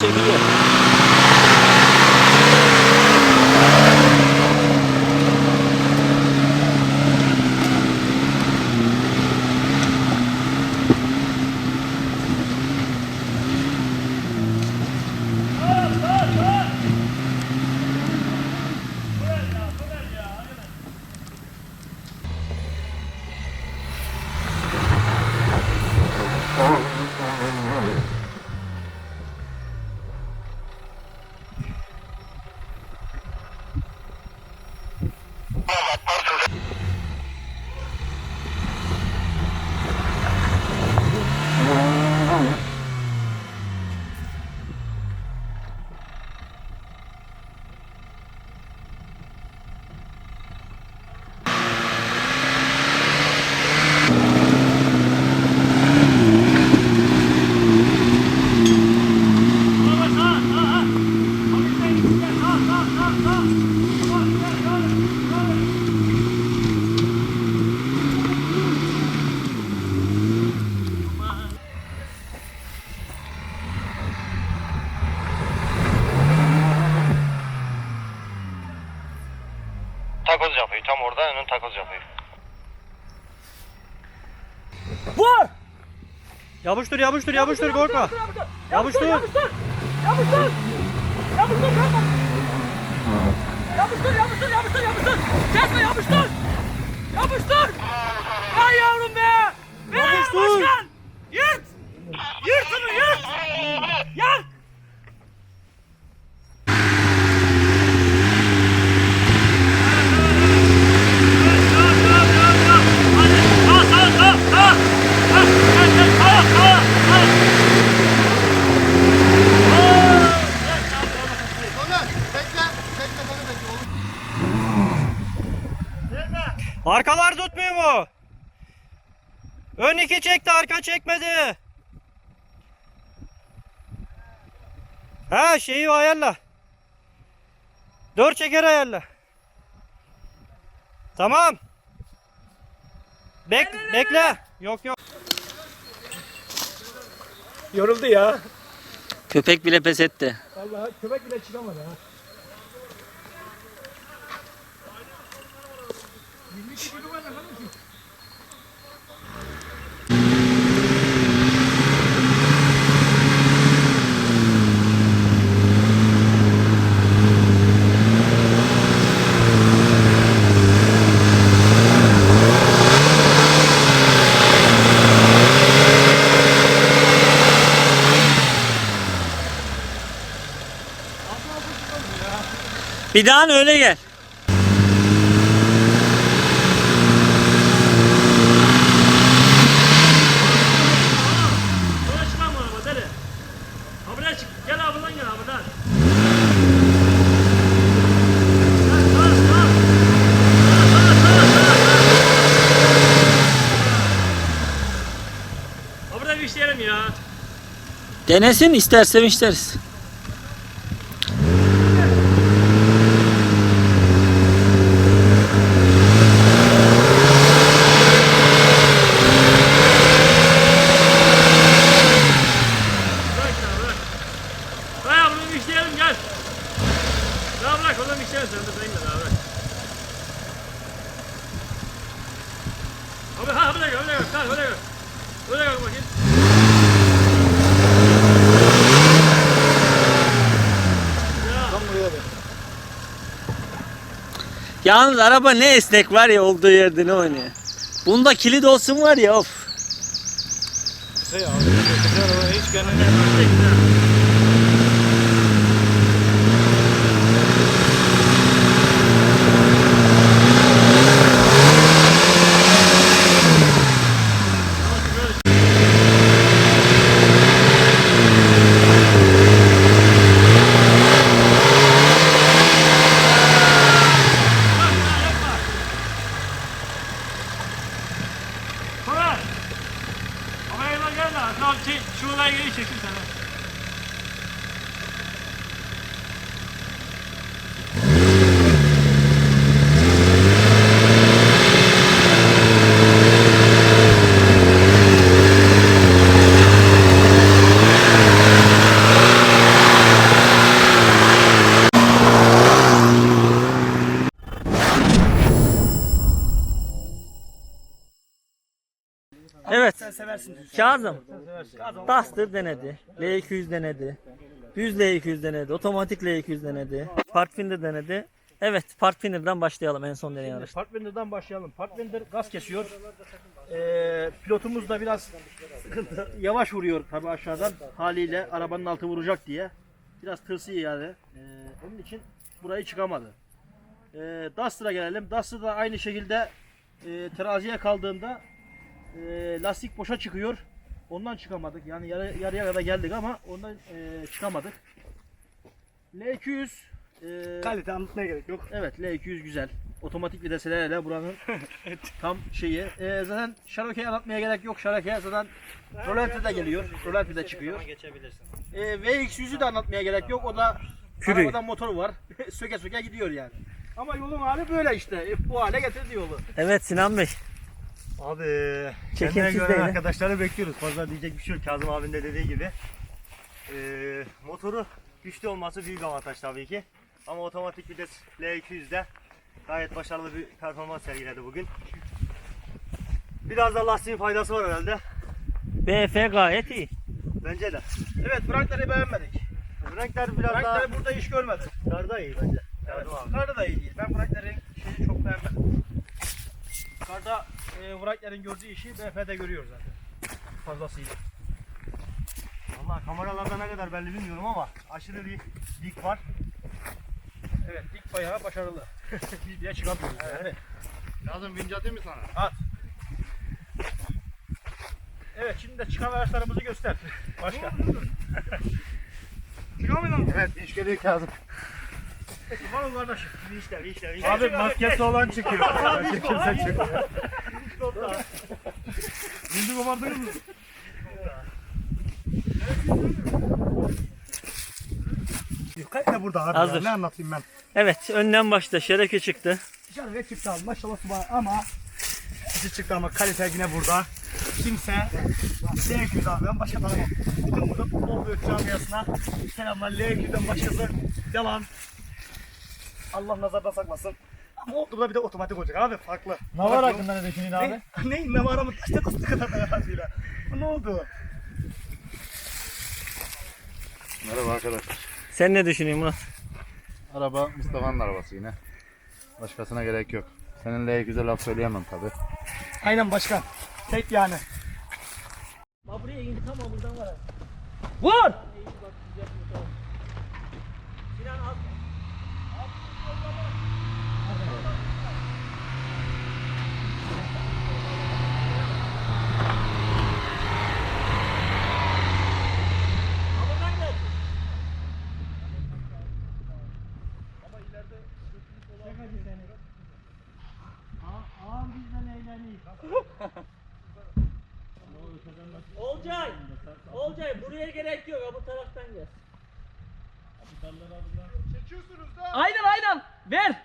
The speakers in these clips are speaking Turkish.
Seguía. Yapıştır yapıştır yapıştır korkma. Yapıştır. Yapıştır! Yapıştır! Yapıştır! Yapma! Yapıştır, yapıştır, yapıştır, yapıştır! Kesme! Yapıştır! Ay yavrum be! Ver Yapıştır! başkan! Yırt! Yırt onu, yırt! Yak! Arkalar tutmuyor mu? Ön iki arka çekmedi. Ha şeyi ayarla. Dört çeker ayarla. Tamam. Bek bekle. Yok yok. Yoruldu ya. Köpek bile pes etti. Vallahi köpek bile çıkamadı ha. Bir daha öyle gel. Buraya çıkan mı araba deli? Ha buraya çık. Gel abi buradan gel abi buradan. Gel, sağ, sağ. Sağ, sağ, sağ, sağ. Ha burada bir işleyelim ya. Denesin istersen isteriz. Bırak ya bırak. Bırak bunu bir işleyelim gel. Ya bırak onu bir işleyelim sen de sen gel abi. Abi ha buraya gel buraya gel. Gel buraya gel. Buraya gel bakayım. Ya. Yalnız araba ne esnek var ya olduğu yerde ne oynuyor. Bunda kilit olsun var ya of. Şey, şu olayı geri çeksin sana. Seversin. Kazım. Duster denedi. L200 denedi. Düz L200 denedi. Otomatik L200 denedi. Pathfinder denedi. Evet Pathfinder'dan başlayalım en son deney araçta. Partwinder'dan başlayalım. Partwinder gaz kesiyor. Ee, pilotumuz da biraz. Yavaş vuruyor tabii aşağıdan. Haliyle arabanın altı vuracak diye. Biraz tırsıyor yani. Ee, onun için burayı çıkamadı. Ee, Duster'a gelelim. Duster da aynı şekilde e, teraziye kaldığında e, lastik boşa çıkıyor. Ondan çıkamadık. Yani yarı, yarıya kadar geldik ama ondan e, çıkamadık. L200 e, Kalite anlatmaya gerek yok. Evet L200 güzel. Otomatik videselerle buranın tam şeyi. Ee, zaten Şaroke'yi anlatmaya gerek yok. Şaroke zaten Rolanti de geliyor. Rolanti de çıkıyor. Geçebilirsin. Ee, VX100'ü de anlatmaya gerek yok. O da Pürü. arabadan motoru var. söke söke gidiyor yani. Ama yolun hali böyle işte. E, Bu hale getirdi yolu. Evet Sinan Bey. Abi Çekimsiz kendine göre değil, he? arkadaşları bekliyoruz. Fazla diyecek bir şey yok. Kazım abinin de dediği gibi. Ee, motoru güçlü olması büyük avantaj tabii ki. Ama otomatik vites L200'de gayet başarılı bir performans sergiledi bugün. Biraz da lastiğin faydası var herhalde. BF gayet iyi. Bence de. Evet Frankleri beğenmedik. Renkler biraz daha Frankler burada iş görmedi. karda iyi bence. Evet. Kazım abi. Karda da iyi değil. Ben Franklerin şeyini çok beğenmedim. Karda e, gördüğü işi BF'de görüyor zaten. Fazlasıyla. Valla kameralarda ne kadar belli bilmiyorum ama aşırı bir dik var. Evet dik bayağı başarılı. Biz bile çıkamıyoruz yani. Lazım vinç atayım mı sana? At. Evet şimdi de çıkan araçlarımızı göster. Başka. Evet iş geliyor Kazım. Var mı kardeşim? İşler işler. iyi Abi, işler. maskesi olan çıkıyor. Kimse çıkıyor. Yüzü babardınız mı? Kalite burada abi. Hazır. Ya. Ne anlatayım ben? Evet önden başta Şereke çıktı. Dışarıya çıktı abi. Maşallah subhan ama bizi çıktı ama kalite yine burada. Kimse L200 abi ben başka tanımam. Bütün burada futbol büyük camiasına selamlar L200'den başkası yalan. Allah nazardan saklasın. Ama oldu da bir de otomatik olacak abi farklı. Ne var hakkında ne düşünün abi? Ne, ne, ne var ama işte kostü kadar da yaparsıyla. Ne oldu? Merhaba arkadaşlar. Sen ne düşünüyorsun Murat? Araba Mustafa'nın arabası yine. Başkasına gerek yok. Seninle güzel laf söyleyemem tabi. Aynen başkan. Tek yani. Buraya indi tam buradan var. Vur! Olcay! Olcay buraya gerek yok. ha, Bu taraftan gel. Aynen aynen. Ver.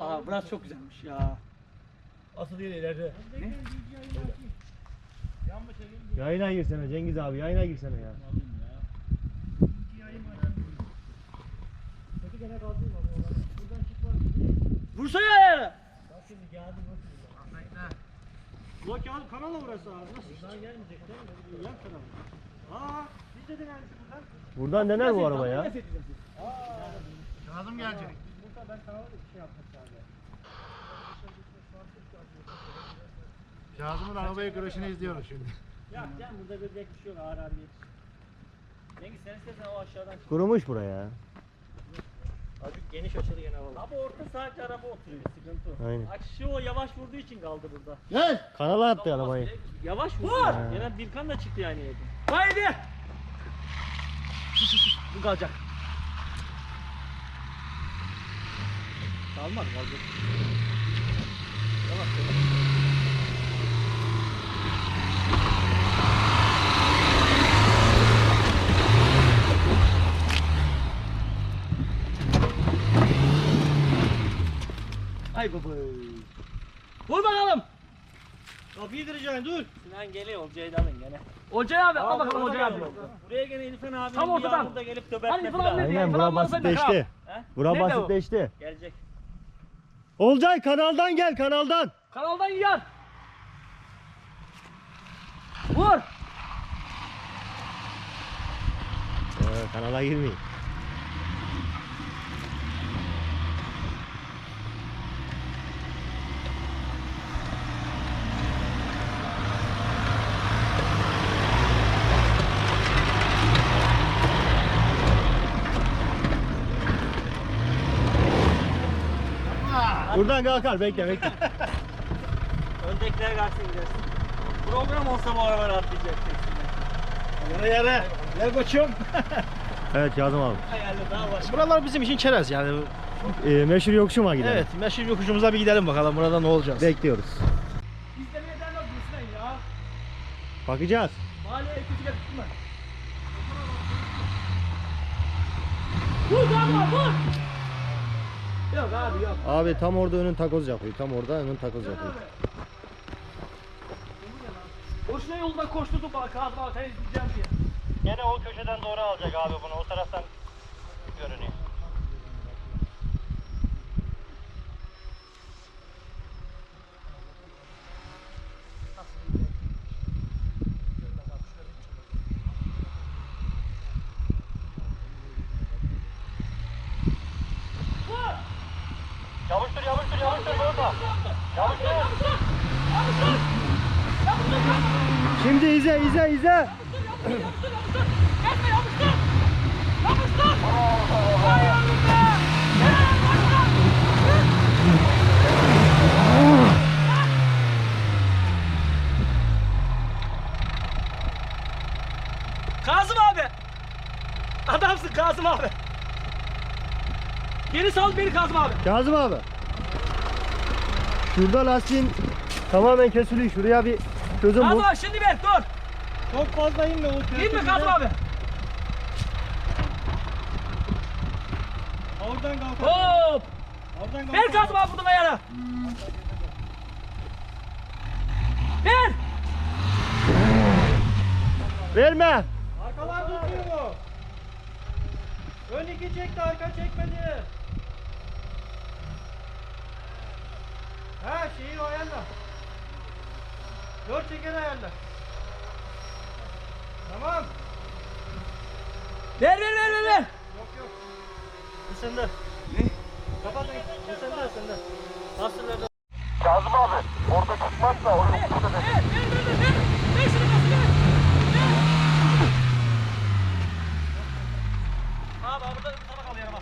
Aa burası çok güzelmiş ya. Asıl değil ileride. Yayına girsene Cengiz abi yayına girsene ya. Vursana ayağını. Ulan kan kanal orası abi. Nasıl? Buradan gelmeyecek değil mi? Yan tarafı. Aa, biz de denedik buradan. Buradan dener bu araba ya. Kazım gelecek. Burada ben kanala bir şey yapmak sadece. Kazım'ın arabayı güreşini izliyoruz şimdi. Ya gel burada görecek bir şey yok ağır ağır geç. Cengiz sen istersen o aşağıdan çık. Kurumuş buraya. Azıcık geniş açılı gene valla. Abi orta sadece araba oturuyor sıkıntı. Aynen. Aşı o yavaş vurduğu için kaldı burada. Kanala attı arabayı. Yavaş vurdu. Gene Birkan da çıktı yani. Haydi. Bu kalacak. Kalmadı kaldı. Yavaş yavaş. Ay baba. Vur bakalım. Kapıyı kıracaksın dur. Sinan geliyor Olcay'ı da alın gene. Olcay abi al bakalım Olcay abi. Buraya gene İlfen abi Tam ortadan. yağmurda gelip Hani töbertmesi İlfen abi lazım. ne diyor? Aynen bura basitleşti. Bura Nerede o? basitleşti. Gelecek. Olcay kanaldan gel kanaldan. Kanaldan yar. Vur. Ee, kanala girmeyin. Buradan kalkar bekle bekle. Öndekiler karşısına gidersin. Program olsa bu arabaları atlayacak Yara yara. Gel koçum. Evet Kazım abi. Buralar bizim için çerez yani. Ee, meşhur yokuşuma gidelim. Evet meşhur yokuşumuza bir gidelim bakalım burada ne olacağız. Bekliyoruz. İzlemeye denmez misin ya? Bakacağız. Mahalleye kötü gel tutma. Vur kanka vur. Abi yok. Abi tam orada önün takoz yapıyor. Tam orada önün takoz yapıyor. Boşuna yoldan koşturduk bak kazma izleyeceğim diye. Gene o köşeden doğru alacak abi bunu. O taraftan görünüyor. İzle izle izle. Kazım abi. Adamsın Kazım abi. Geri sal beni Kazım abi. Kazım abi. Şurada lastiğin tamamen kesiliyor. Şuraya bir çözüm Kazım bul. abi şimdi ver dur. Çok fazla inme o İnme Kazım abi. Oradan kalk. Hop. Oradan kalk. Ver Kazım abi buradan ayağına. Ver. Verme. Arkalar tutuyor. Ön iki çekti arka çekmedi. Ha şeyi ayarla. Dört çeker ayarla. Tamam. Ver ver ver ver. ver. Isındı. Ne? Kapat. Isındı ısındı. Nasıl Kazım abi orada çıkmazsa o Ver ver ver ver. Ver Ver şunu Kazım ver. Abi abi burada sana kalıyor araba.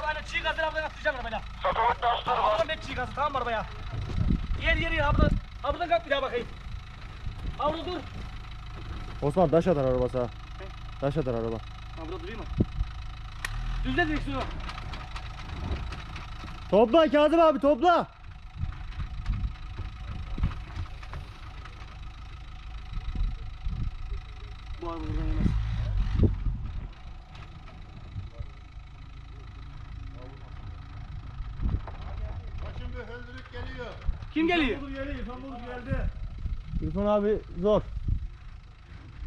Bu aynı çiğ gazı abladan atlayacağım arabayla. satılık taşları var. Abladan ben çiğ gazı tamam mı arabaya? Yer yer yer abladan. Abladan kalk bir daha bakayım. Abla dur. Osman taş atar araba sağa. Taş atar araba. Abla durayım mı? Düzle direksiyonu. Topla Kazım abi topla. Bu araba buradan yemez. Bir höldürük geliyor. Kim geliyor? İrfan abi zor.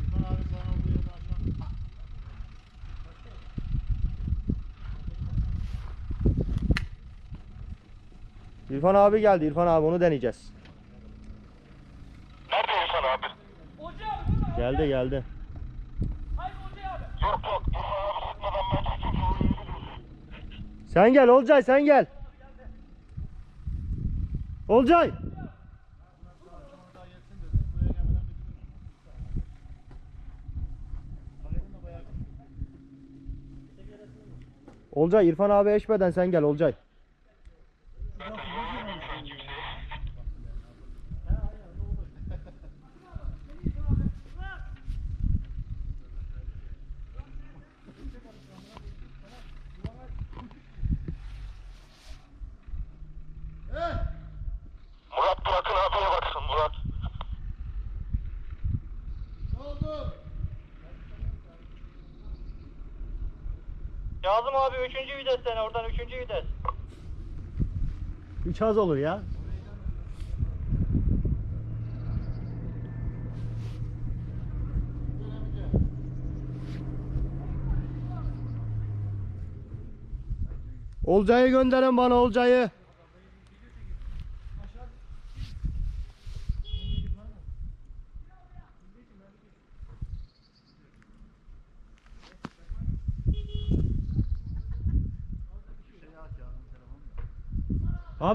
İrfan abi sana olduğu yerden aşağı. İrfan abi geldi. İrfan abi onu deneyeceğiz. Nerede İrfan abi? Geldi geldi. Yok yok İrfan abi sıkmadan ben. Sen gel Olcay sen gel. Olcay. Olcay İrfan abi eşmeden sen gel Olcay. Murat bırakın abiye baksın Murat. Ne oldu? Kazım abi 3. vites sen oradan 3. vites. Üç az olur ya. Olcay'ı gönderin bana Olcay'ı.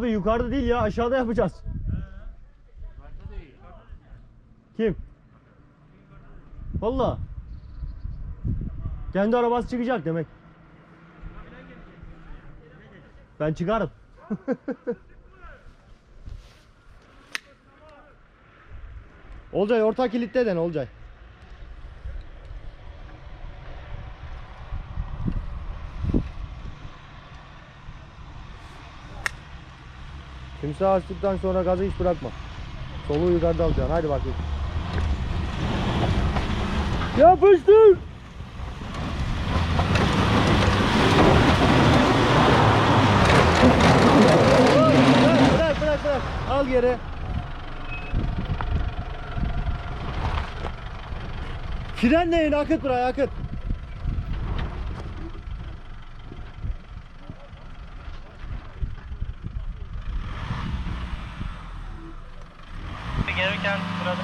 Abi yukarıda değil ya aşağıda yapacağız. Kim? Valla. Kendi arabası çıkacak demek. Ben çıkarım. Olcay orta kilitte den Olcay. Kimse açtıktan sonra gazı hiç bırakma. Soluğu yukarıda alacaksın. Haydi bakayım. Yapıştır. Al geri. Frenleyin, akıt buraya, akıt. Gelirken sırada.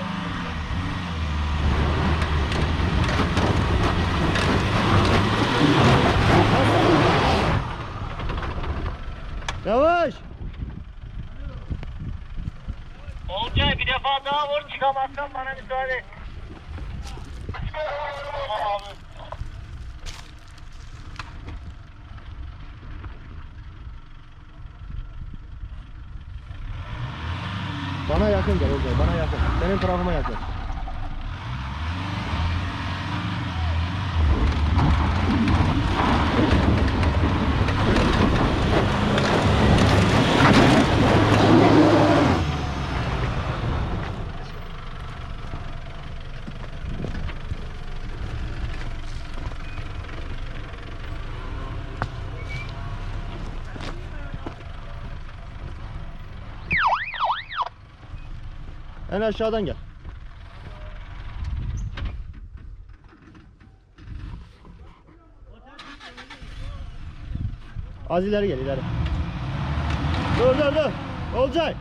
Yavaş. Olcay bir defa daha vur çıkamazsan bana müsaade. Bana yakın gel Olcay, bana yakın. Benim tarafıma yakın. En aşağıdan gel. Az ileri gel ileri. Dur dur dur. Olcay.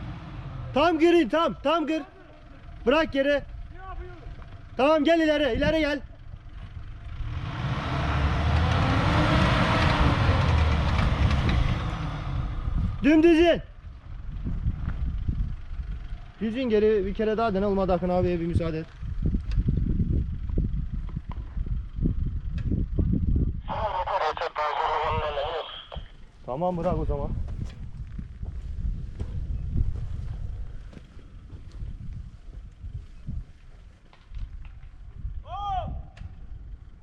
Tam girin tam tam gir. Bırak geri. Tamam gel ileri ileri gel. Dümdüz in. Düzgün geri bir kere daha dene olmadı Akın abiye bir müsaade et. Tamam bırak o zaman.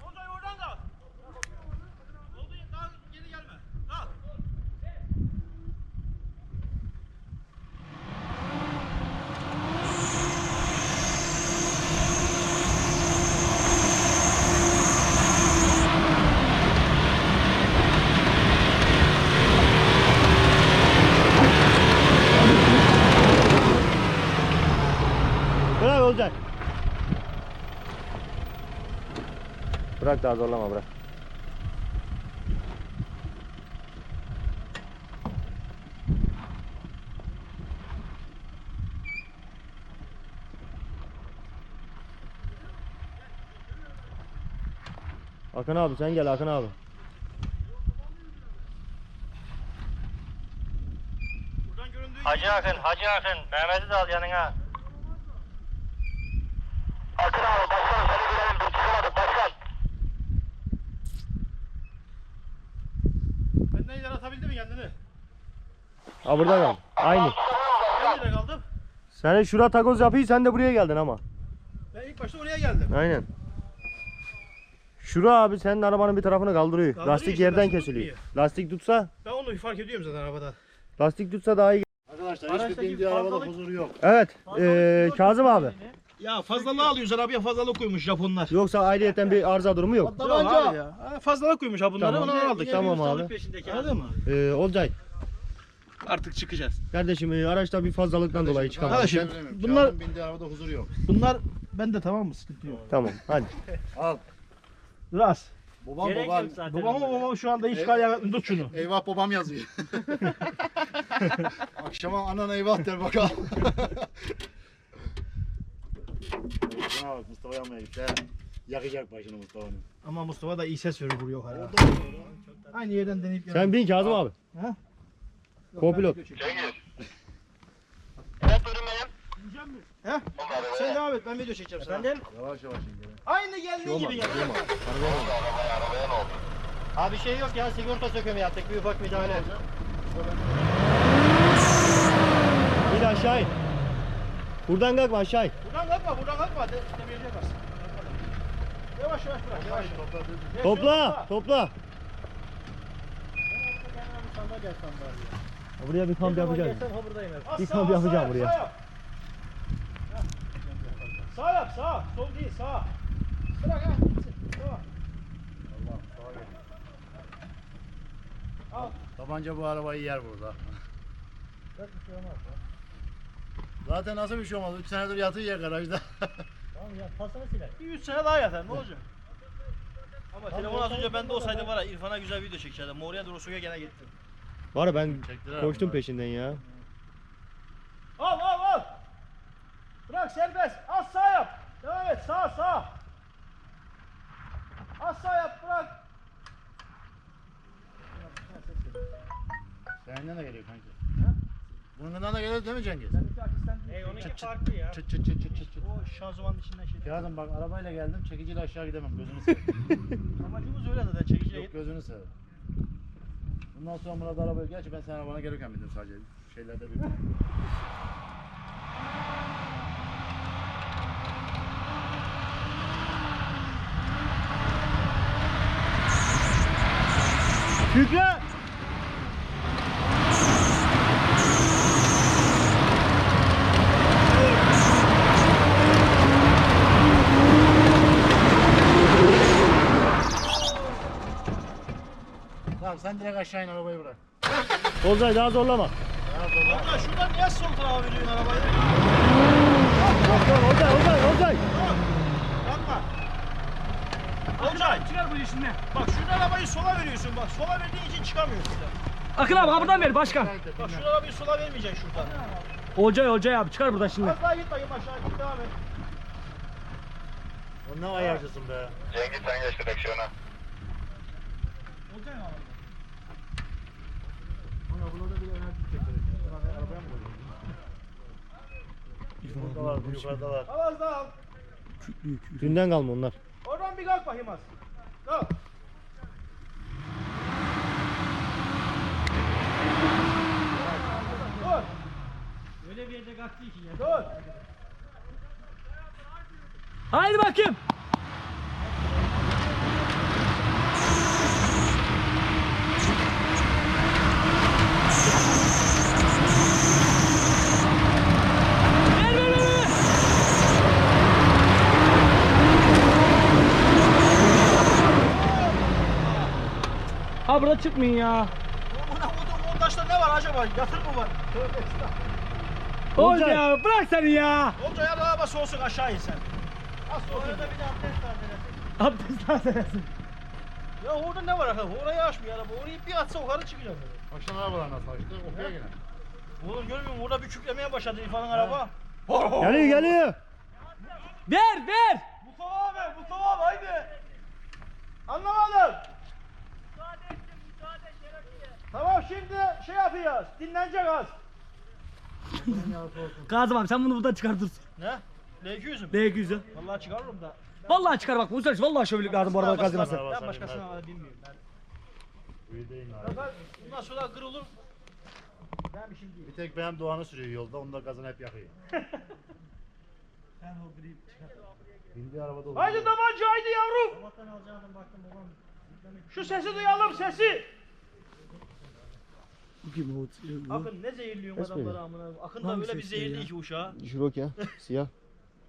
Olcay oradan da. Oldu daha geri gelme. Al. Bırak olacak. Bırak daha zorlama bırak. Akın abi sen gel Akın abi. Hacı Akın, Hacı Akın. Mehmet'i de al yanına. Akın abi başkanım seni görelim. Dur çıkamadık başkan. Benden ileri atabildi mi kendini? Ha burada kal. Aynı. Ben nerede kaldım? Sen şura takoz yapıyı sen de buraya geldin ama. Ben ilk başta oraya geldim. Aynen. Şura abi senin arabanın bir tarafını kaldırıyor. Kaldırıyor lastik işte, yerden lastik kesiliyor. Lastik tutsa, Ben onu fark ediyorum zaten arabada. lastik tutsa daha iyi. Arkadaşlar Araçtaki hiçbir bindiği arabada fazlalık- huzuru yok. Evet, eee Kazım abi. Ya fazlalığı alıyoruz arabaya fazlalık koymuş Japonlar. Yoksa ayrıyeten bir arıza durumu yok. Yok abi ya. Ha, Fazlalık koymuş ha bunları Tamam. onu aldık. Tamam abi. Peşindeki Anladın mı? Eee Olcay, Artık çıkacağız. kardeşim eee, araçta bir fazlalıktan dolayı çıkamaz. Arkadaşım Bunlar... bunlar bindiği arabada huzuru yok. bunlar bende tamam mı? Sıkıntı yok. Tamam, hadi. Ras. Babam Gerek babam. yok zaten. Babam babam şu anda işgal yapmıyor. Tut şunu. Eyvah babam yazıyor. Akşama anan eyvah der bakalım. Mustafa bak Mustafa yanmaya gitti. he. Yakacak başını Mustafa'nın. Ama Mustafa da iyi ses verir vuruyor hala. Aynı yerden deneyip Sen bin Kazım abi. Kopilot. He? Sen devam et ben video çekeceğim sana. Efendim? Yavaş yavaş in. Aynı geldiğin gibi yap. Abi şey yok ya sigorta sökümü yaptık bir ufak müdahale. İn aşağı in. Buradan kalkma aşağı in. Buradan kalkma buradan kalkma. De, demirciye bas. Yavaş yavaş bırak yavaş. Topla topla. Buraya bir kamp yapacağız. Bir kamp yapacağım buraya. Sağ yap. Sağ yap sağ. Sol değil sağ. Bırak ha. Sağ. Tabanca bu arabayı yer burada. Zaten nasıl bir şey olmaz? 3 senedir yatıyor ya garajda. Bir 3 sene daha yatar ne olacak? Ama telefon az önce bende olsaydı var ya İrfan'a güzel video çekecektim. Oraya doğru sokuya gene gittim. Var ya ben Çektiler koştum peşinden ya. Al al al. Bırak serbest. Az sağ yap. Devam et sağ sağ. Az sağ yap bırak. Senden de geliyor kanki. Burnundan da geliyor değil mi Cengiz? Ey onunki farklı ya. Çıt çıt çıt çıt çıt. çıt. O şanzımanın içinden şey. Kağıdım bak arabayla geldim çekiciyle aşağı gidemem gözünü seveyim. Amacımız öyle zaten çekiciye Yok gözünü seveyim. Bundan sonra Murat arabaya gerçi ben sen arabana gelirken bindim sadece şeylerde bir. Kükre! Tamam sen direkt aşağı in arabayı bırak. Olcay daha zorlama. Abla şuradan niye sol tarafa veriyorsun arabayı? Olcay Olcay Olcay. Yapma. Olcay. Çıkar bu işini. Bak şuradan arabayı sola veriyorsun bak. Sola verdiğin için çıkamıyorsun. Akın abi buradan ver başkan. Bak şu arabayı sola vermeyeceksin şuradan. Olcay Olcay abi çıkar buradan şimdi. Az daha git bakayım aşağı git devam et. Ne ayarcısın be. Cengiz sen geç direksiyona. Olcay mı abi? Buna buna da bir enerji çekiyor. Buna ne arabaya mı koyuyorsun? Yukarıdalar, yukarıdalar. Al az daha al. Dünden kalma onlar. Oradan bir kalk bakayım az. Kalk. Dur. Öyle bir yerde kalktı ki ya. Dur. Haydi bakayım. Ver ver ver ver. Ha burada çıkmayın ya. Buna vurdum montajda ne var acaba? Yatır mı var? Tövbe estağfurullah. Olcay abi bırak seni ya. Olcay hadi araba soğusun aşağı in sen. Az soğusun. Orada bir de abdest var Abdest lazım. Ya orada ne var? arkadaş? Orayı açmıyor araba. Orayı bir atsa yukarı çıkacak. Akşam arabalar nasıl açtı? Okuyor yine. Oğlum görmüyor musun? Orada bir kükremeye başladı İrfan'ın araba. Geliyor geliyor. Ver ver. Mustafa abi, Mustafa abi haydi. Anlamadım. Tamam yapacağız. Dinlenecek az. Kazım abi sen bunu buradan çıkartırsın. Ne? L200 mü? D200'ü. Vallahi çıkarırım da. Vallahi çıkar bak bu sefer vallahi şöyle lazım bu arada. Araba Ben başkasına alayım, bilmiyorum. Ben. Fakat bundan sonra kırılır. Ben bir şey değil. Bir tek benim Doğan'ı sürüyor yolda. Onu da gazını hep yakıyor. Sen o gri çıkar. Bindiği arabada olur. Haydi tabanca haydi yavrum. Sabahtan alacaktım baktım babam. Şu sesi duyalım sesi. Kim o? Akın ne zehirliyorsun Esmer. adamları amına. Akın da Hangisi öyle bir zehirli ya? iki uşağı. Jurok ya. Siyah.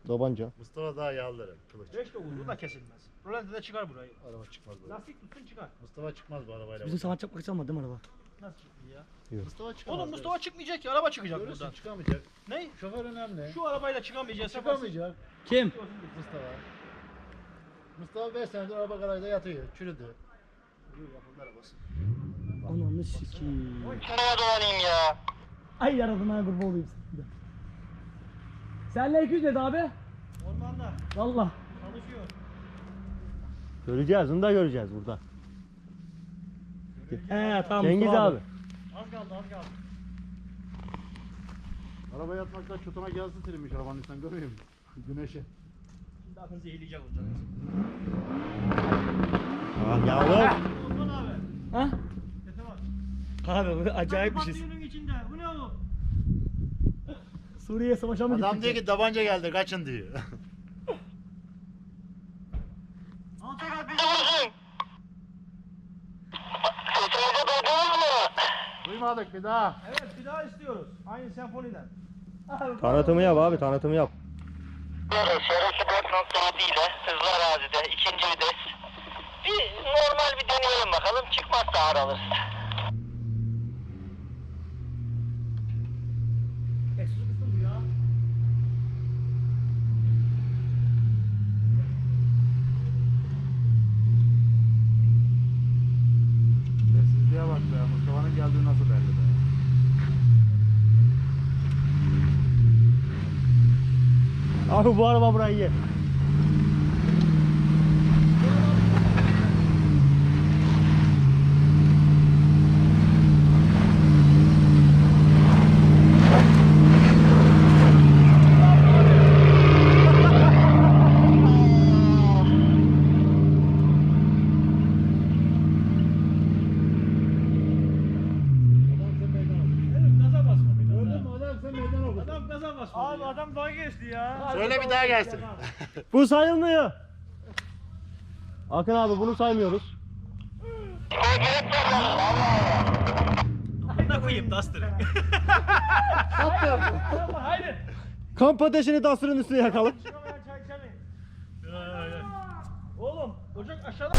Tabanca. Mustafa daha yağlıları. Kılıç. Beş de vurdu da kesilmez. Rolante de çıkar burayı. Araba çıkmaz böyle. Lastik tutsun çıkar. Mustafa çıkmaz bu arabayla. Bizim sanatçı yapmak için değil mi araba? Nasıl çıktı ya? Mustafa çıkamaz. Oğlum Mustafa çıkmayacak ki araba çıkacak Görürsün buradan. çıkamayacak. Ne? Şoför önemli. Şu arabayla çıkamayacağız. Çıkamayacak. Kim? Mustafa. Mustafa 5 senedir araba garajda yatıyor. Çürüdü. Ananı sikiyim. Nereye dolanayım ya? Ay yaradım ha kurban olayım sana. Senle 200 dedi abi. Ormanda Valla. çalışıyor. Göreceğiz onu da göreceğiz burada. He tamam Cengiz Mustafa abi. Az kaldı az kaldı. Arabaya atmaktan çutuna gelsin silinmiş arabanın sen görmüyor musun? Güneşe. Şimdi akın zehirleyecek olacak. Ah yavrum. Osman abi. Ha? Abi bu acayip bir şey. Patlıyonun içinde. Bu ne o? Suriye savaşa mı Adam diyor ki tabanca geldi kaçın diyor. Alçak abi. Duymadık bir daha. Evet bir daha istiyoruz. Aynı senfoniden. Tanıtımı yap abi tanıtımı yap. Şerefi 4.7 ile hızlı arazide ikinci vites. Bir normal bir deneyelim bakalım. Çıkmazsa ağır alırız. Egzozu kısım bu ya. Sessizliğe bak be. Mustafa'nın geldiği nasıl belli be. Abi bu araba burayı ye. Evet gaza basmadı. Gördün mü adam sen meydan okudun. Adam gaza basmadı. Abi adam daha geçti ya. Söyle bir daha gelsin. Bu sayılmıyor. Akın abi bunu saymıyoruz. Ne koyayım Duster'ı? Haydi. Kamp ateşini Duster'ın üstüne yakalım. Oğlum ocak aşağıda.